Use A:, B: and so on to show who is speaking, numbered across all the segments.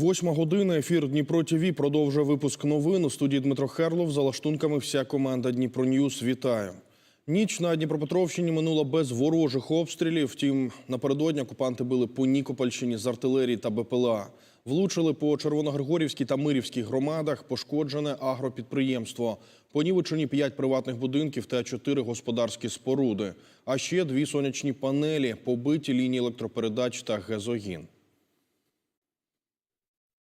A: Восьма година. Ефір Дніпро ТВ продовжує випуск новин. У студії Дмитро Херлов. За лаштунками вся команда Дніпро Ньюс. Вітаю. Ніч на Дніпропетровщині минула без ворожих обстрілів. Втім, напередодні окупанти били по Нікопольщині з артилерії та БПЛА. Влучили по Червоногригорівській та Мирівській громадах. Пошкоджене агропідприємство. Понівечені п'ять приватних будинків та чотири господарські споруди. А ще дві сонячні панелі, побиті лінії електропередач та газогін.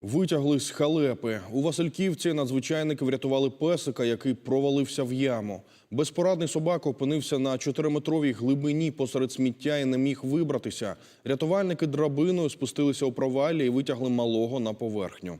A: Витягли з халепи. У Васильківці надзвичайники врятували песика, який провалився в яму. Безпорадний собака опинився на 4-метровій глибині посеред сміття і не міг вибратися. Рятувальники драбиною спустилися у провалі і витягли малого на поверхню.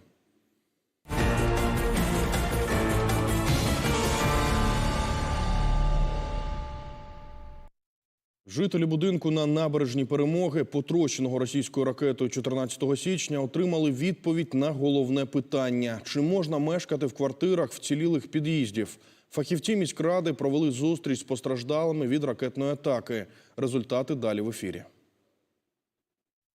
A: Жителі будинку на набережній перемоги, потрощеного російською ракетою 14 січня, отримали відповідь на головне питання: чи можна мешкати в квартирах вцілілих під'їздів? Фахівці міськради провели зустріч з постраждалими від ракетної атаки. Результати далі в ефірі.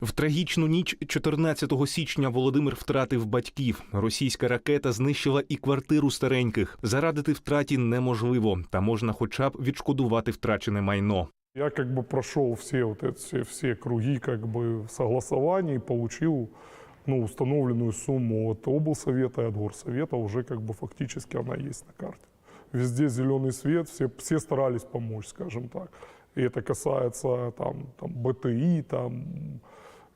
B: В трагічну ніч 14 січня Володимир втратив батьків. Російська ракета знищила і квартиру стареньких. Зарадити втраті неможливо, та можна хоча б відшкодувати втрачене майно.
C: Я как бы прошел все вот эти все, все круги как бы согласований получил ну, установленную сумму от облсовета и от горсовета, уже как бы фактически она есть на карте. Везде зеленый свет, все, все старались помочь, скажем так. И это касается там, там БТИ, там,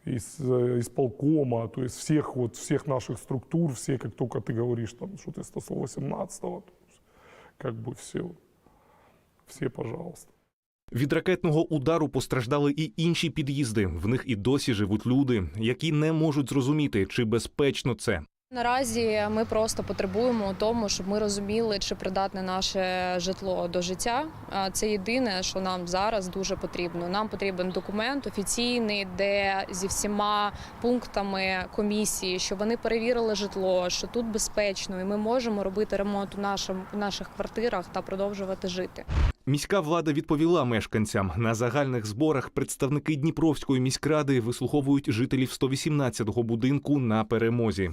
C: из, исполкома, то есть всех, вот, всех наших структур, все, как только ты говоришь, там, что ты 118-го, то есть как бы все, все, пожалуйста.
B: Від ракетного удару постраждали і інші під'їзди. В них і досі живуть люди, які не можуть зрозуміти, чи безпечно це.
D: Наразі ми просто потребуємо тому, щоб ми розуміли, чи придатне наше житло до життя. Це єдине, що нам зараз дуже потрібно. Нам потрібен документ офіційний, де зі всіма пунктами комісії, що вони перевірили житло, що тут безпечно, і ми можемо робити ремонт у наших квартирах та продовжувати жити.
B: Міська влада відповіла мешканцям на загальних зборах. Представники Дніпровської міськради вислуховують жителів 118-го будинку на перемозі.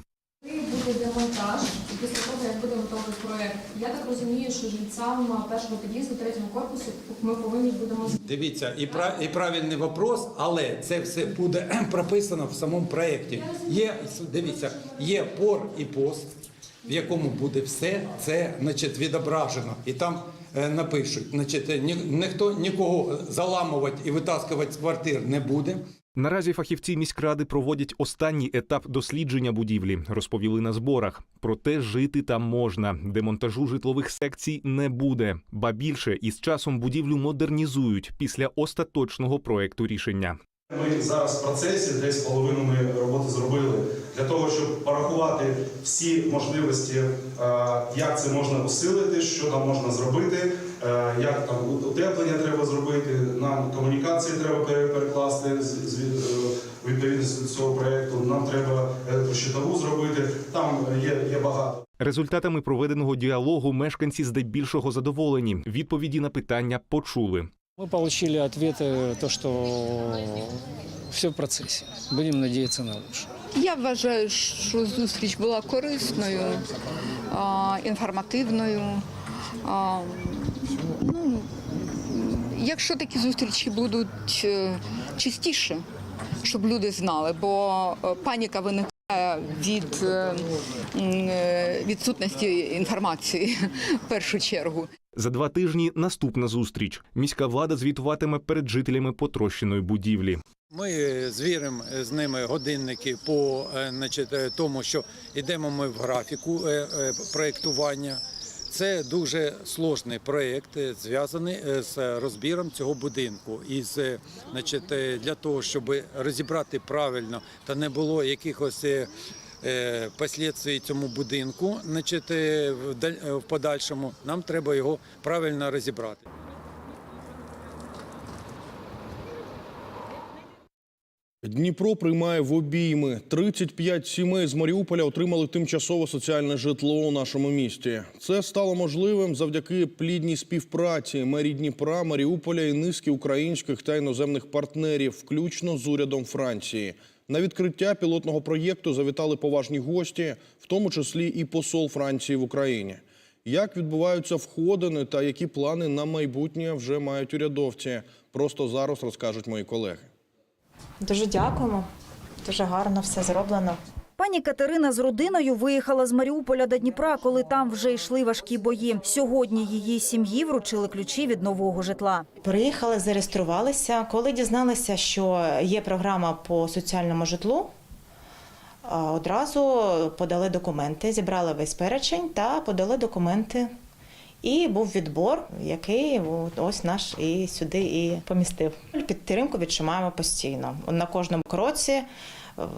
D: Буде демонтаж після того, як буде готовий проект. Я так розумію, що жильцям першого під'їзду, третього корпусу ми повинні будемо
E: Дивіться, і пра- і правильний вопрос, але це все буде прописано в самому проєкті. Є дивіться, є пор і пост, в якому буде все це значить, відображено. І там е, напишуть, значить, ні, ніхто нікого заламувати і витаскувати з квартир не буде.
B: Наразі фахівці міськради проводять останній етап дослідження будівлі, розповіли на зборах. Проте жити там можна. Демонтажу житлових секцій не буде. Ба більше із часом будівлю модернізують після остаточного проекту рішення.
F: Ми зараз в процесі, десь половину ми роботи зробили для того, щоб порахувати всі можливості, е, як це можна усилити, що там можна зробити, як там утеплення треба зробити, нам комунікації треба перекласти з- е, до цього проєкту. Нам треба електрощитову зробити. Там є, є багато.
B: Результатами проведеного діалогу мешканці здебільшого задоволені. Відповіді на питання почули.
G: Мы получили ответы, то, что все в процессе. Будем надеяться на лучшее.
H: Я вважаю, що зустріч була корисною, інформативною. Ну, якщо такі зустрічі будуть е, частіше, щоб люди знали, бо е, паніка виникає від е, відсутності інформації в першу чергу.
B: За два тижні наступна зустріч. Міська влада звітуватиме перед жителями потрощеної будівлі.
E: Ми звіримо з ними годинники по значить, тому, що йдемо ми в графіку проєктування. Це дуже сложний проєкт, е, зв'язаний е, з розбіром цього будинку. І е, значить, для того, щоб розібрати правильно та не було якихось послідствий цьому будинку, значить, в подальшому, нам треба його правильно розібрати.
A: Дніпро приймає в обійми. 35 сімей з Маріуполя отримали тимчасове соціальне житло у нашому місті. Це стало можливим завдяки плідній співпраці мерії Дніпра, Маріуполя і низки українських та іноземних партнерів, включно з урядом Франції. На відкриття пілотного проєкту завітали поважні гості, в тому числі і посол Франції в Україні. Як відбуваються входини та які плани на майбутнє вже мають урядовці? Просто зараз розкажуть мої колеги.
I: Дуже дякуємо. Дуже гарно все зроблено.
J: Пані Катерина з родиною виїхала з Маріуполя до Дніпра, коли там вже йшли важкі бої. Сьогодні її сім'ї вручили ключі від нового житла.
I: Приїхали, зареєструвалися. Коли дізналися, що є програма по соціальному житлу, одразу подали документи, зібрали весь перечень та подали документи. І був відбор, який ось наш і сюди і помістив. Підтримку відчуваємо постійно. На кожному кроці, е,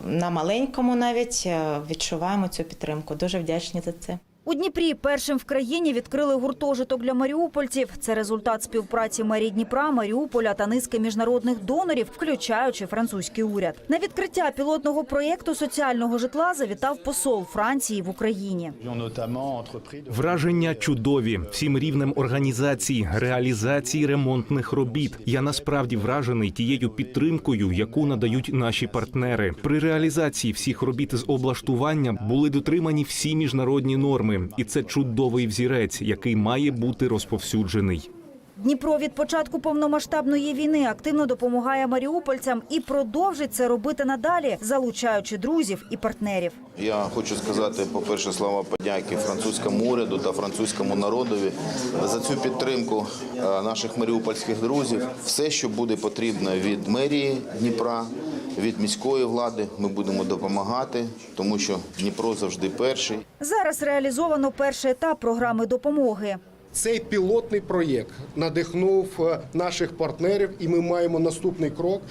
I: на маленькому навіть е, відчуваємо цю підтримку. Дуже вдячні за це.
J: У Дніпрі першим в країні відкрили гуртожиток для маріупольців. Це результат співпраці мерії Дніпра, Маріуполя та низки міжнародних донорів, включаючи французький уряд. На відкриття пілотного проєкту соціального житла завітав посол Франції в Україні.
B: Враження чудові всім рівнем організації, реалізації ремонтних робіт. Я насправді вражений тією підтримкою, яку надають наші партнери. При реалізації всіх робіт з облаштування були дотримані всі міжнародні норми, і це чудовий взірець, який має бути розповсюджений.
J: Дніпро від початку повномасштабної війни активно допомагає маріупольцям і продовжить це робити надалі, залучаючи друзів і партнерів.
K: Я хочу сказати, по-перше, слова подяки французькому уряду та французькому народові за цю підтримку е, наших маріупольських друзів. Все, що буде потрібно від мерії Дніпра, від міської влади, ми будемо допомагати, тому що Дніпро завжди перший.
J: Зараз реалізовано перший етап програми допомоги.
L: Цей пілотний проєкт надихнув е, наших партнерів, і ми маємо наступний крок,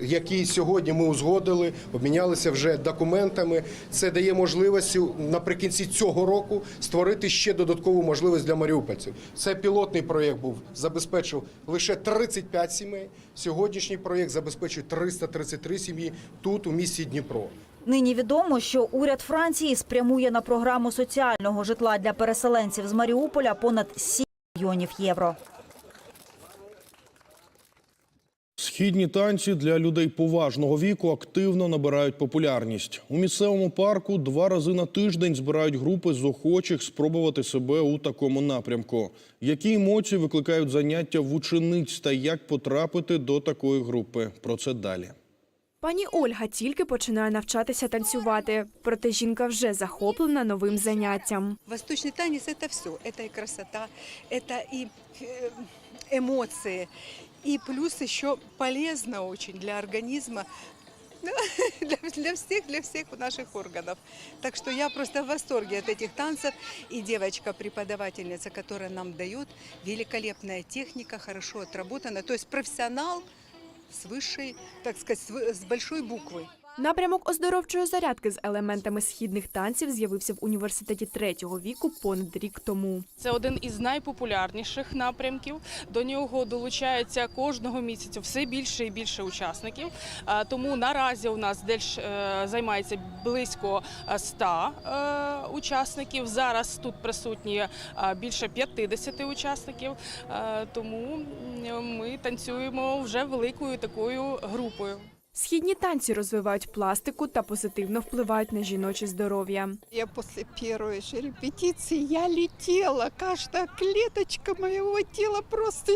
L: який сьогодні ми узгодили, обмінялися вже документами. Це дає можливість наприкінці цього року створити ще додаткову можливість для маріупольців. Це пілотний проєкт був забезпечив лише 35 сімей. Сьогоднішній проєкт забезпечує 333 сім'ї тут, у місті Дніпро.
J: Нині відомо, що уряд Франції спрямує на програму соціального житла для переселенців з Маріуполя понад 7 мільйонів євро.
A: Східні танці для людей поважного віку активно набирають популярність. У місцевому парку два рази на тиждень збирають групи з охочих спробувати себе у такому напрямку. Які емоції викликають заняття в учениць та як потрапити до такої групи? Про це далі.
M: Пані Ольга тільки починає навчатися танцювати, проте жінка вже захоплена новим заняттям.
H: Восточный танец – это все. Это и красота, это и э, эмоции. И плюс еще полезно очень для организма, ну, для, для всех, для всех наших органов. Так что я просто в восторге от этих танцев. И девочка-преподавательница, которая нам дает, великолепная техника, хорошо отработана. То есть профессионал с высшей, так сказать, с вы- с большой буквы.
M: Напрямок оздоровчої зарядки з елементами східних танців з'явився в університеті третього віку понад рік тому.
N: Це один із найпопулярніших напрямків. До нього долучається кожного місяця все більше і більше учасників. Тому наразі у нас десь е, займається близько е, 100 е, учасників. Зараз тут присутні е, більше 50 учасників. Тому ми танцюємо вже великою такою групою.
M: Східні танці розвивають пластику та позитивно впливають на жіноче здоров'я.
H: Я после первой же репетиции я летела. Каждая клеточка моего тела просто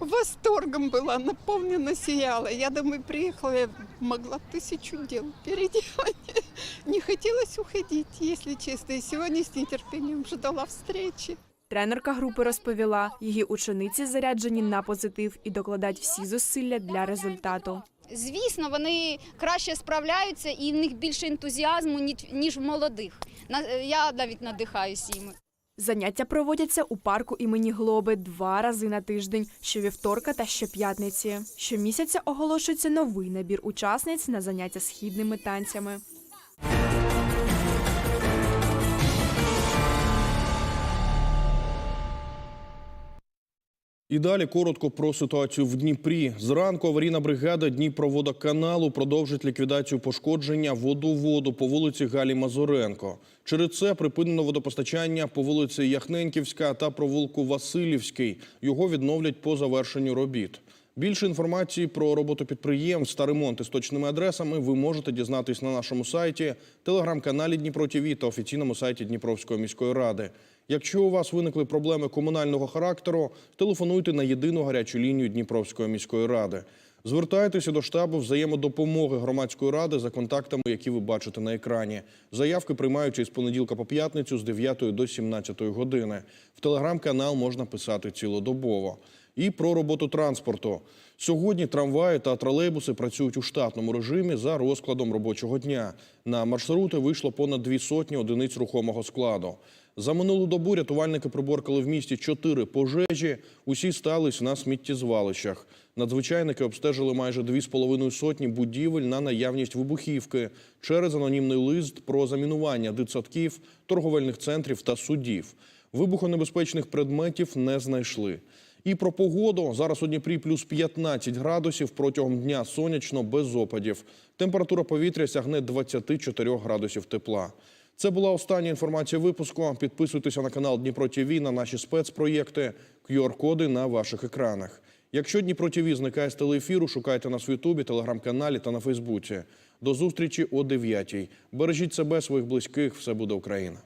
H: восторгом была, наполнена сияла. Я домой приехала, я могла тысячу дел переделать. Не хотелось уходить, если честно. И сегодня с нетерпением ждала встречи.
M: Тренерка групи розповіла, її учениці заряджені на позитив і докладають всі зусилля для результату.
O: Звісно, вони краще справляються і в них більше ентузіазму, ніж- в молодих. На- Я навіть надихаюся їм.
M: Заняття проводяться у парку імені Глоби два рази на тиждень, щовівторка та щоп'ятниці. Щомісяця оголошується новий набір учасниць на заняття східними танцями.
A: І далі коротко про ситуацію в Дніпрі. Зранку аварійна бригада Дніпроводоканалу продовжить ліквідацію пошкодження водоводу по вулиці Галі Мазуренко. Через це припинено водопостачання по вулиці Яхненківська та провулку Васильівський. Його відновлять по завершенню робіт. Більше інформації про роботу підприємств та ремонти з точними адресами ви можете дізнатись на нашому сайті, телеграм-каналі Дніпро ТВ та офіційному сайті Дніпровської міської ради. Якщо у вас виникли проблеми комунального характеру, телефонуйте на єдину гарячу лінію Дніпровської міської ради. Звертайтеся до штабу взаємодопомоги громадської ради за контактами, які ви бачите на екрані. Заявки приймаються із понеділка по п'ятницю з 9 до 17 години. В телеграм-канал можна писати цілодобово. І про роботу транспорту. Сьогодні трамваї та тролейбуси працюють у штатному режимі за розкладом робочого дня. На маршрути вийшло понад дві сотні одиниць рухомого складу. За минулу добу рятувальники приборкали в місті чотири пожежі. Усі стались на сміттєзвалищах. Надзвичайники обстежили майже дві з половиною сотні будівель на наявність вибухівки через анонімний лист про замінування дитсадків, торговельних центрів та судів. Вибухонебезпечних предметів не знайшли. І про погоду. Зараз у Дніпрі плюс 15 градусів, протягом дня сонячно, без опадів. Температура повітря сягне 24 градусів тепла. Це була остання інформація випуску. Підписуйтеся на канал Дніпро ТІВІ на наші спецпроєкти, QR-коди на ваших екранах. Якщо Дніпро ТІВІ зникає з телеефіру, шукайте нас в Ютубі, телеграм-каналі та на Фейсбуці. До зустрічі о 9 Бережіть себе, своїх близьких. Все буде Україна.